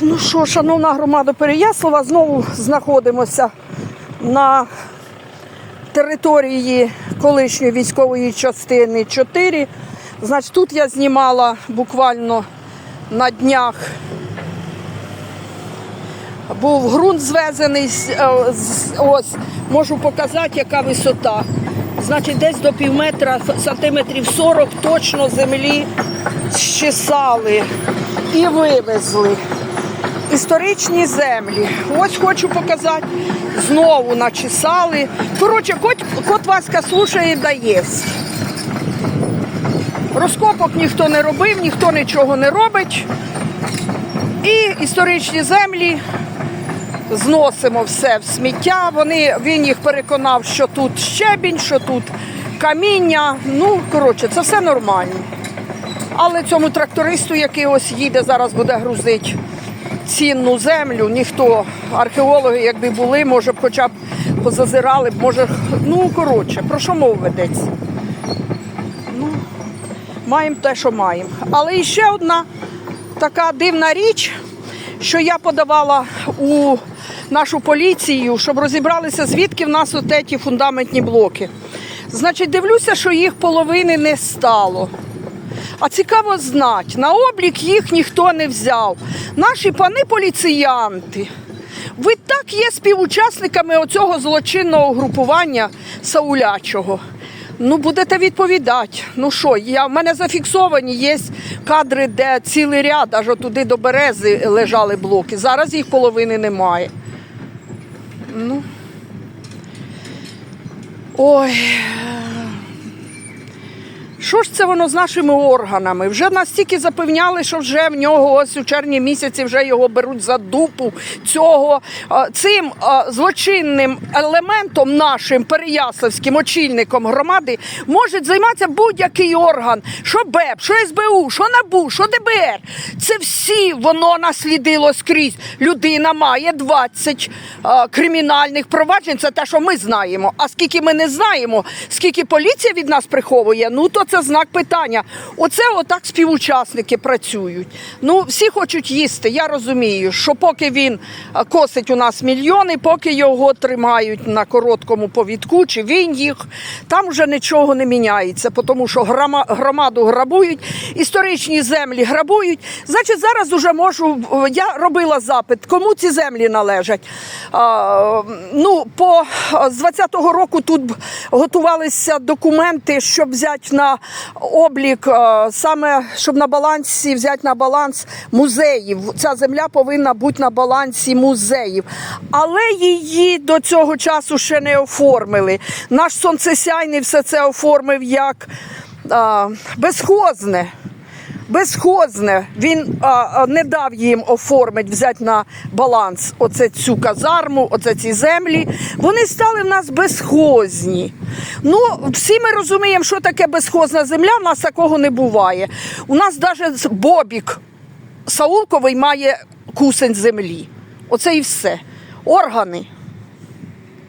Ну що, шановна громада Переяслава, знову знаходимося на території колишньої військової частини 4. Значить, тут я знімала буквально на днях. Був ґрунт звезений, е, ось, можу показати, яка висота. Значить, десь до пів сантиметрів 40 точно землі щесали і вивезли. Історичні землі. Ось хочу показати. Знову начесали. Коротше, кот, кот Васька слушає і дає. Розкопок ніхто не робив, ніхто нічого не робить. І історичні землі зносимо все в сміття. Вони, він їх переконав, що тут щебінь, що тут каміння. Ну, коротше, це все нормально. Але цьому трактористу, який ось їде, зараз буде грузити цінну землю, ніхто, археологи, якби були, може б хоча б позазирали, може, ну коротше, про що мова ведеться? Ну, маємо те, що маємо. Але ще одна така дивна річ, що я подавала у нашу поліцію, щоб розібралися, звідки в нас ті фундаментні блоки. Значить, дивлюся, що їх половини не стало. А цікаво знати, на облік їх ніхто не взяв. Наші пани поліціянти. Ви так є співучасниками оцього злочинного групування Саулячого. Ну, будете відповідати. Ну що, я, в мене зафіксовані є кадри, де цілий ряд, аж туди до берези лежали блоки. Зараз їх половини немає. Ну. Ой. Що ж це воно з нашими органами? Вже настільки запевняли, що вже в нього ось у червні місяці вже його беруть за дупу цього цим злочинним елементом нашим переяславським очільником громади може займатися будь-який орган, що БЕП, що СБУ, що НАБУ, що ДБР. Це всі воно наслідило скрізь. Людина має 20 кримінальних проваджень. Це те, що ми знаємо. А скільки ми не знаємо, скільки поліція від нас приховує, ну то це знак питання. Оце отак співучасники працюють. Ну, всі хочуть їсти. Я розумію, що поки він косить у нас мільйони, поки його тримають на короткому повідку, чи він їх, там вже нічого не міняється, тому що громаду грабують, історичні землі грабують. Значить, зараз уже можу. е, Я робила запит, кому ці землі належать. А, ну, по з 20-го року тут готувалися документи, щоб взяти на облік, саме щоб на балансі взяти на баланс музеїв. Ця земля повинна бути на балансі музеїв. Але її до цього часу ще не оформили. Наш сонцесяйний все це оформив як безхозне. Безхозне. Він а, не дав їм оформити, взяти на баланс оце цю казарму, оце ці землі. Вони стали в нас безхозні. Ну, всі ми розуміємо, що таке безхозна земля, в нас такого не буває. У нас навіть Бобік Саулковий має кусень землі. Оце і все. Органи.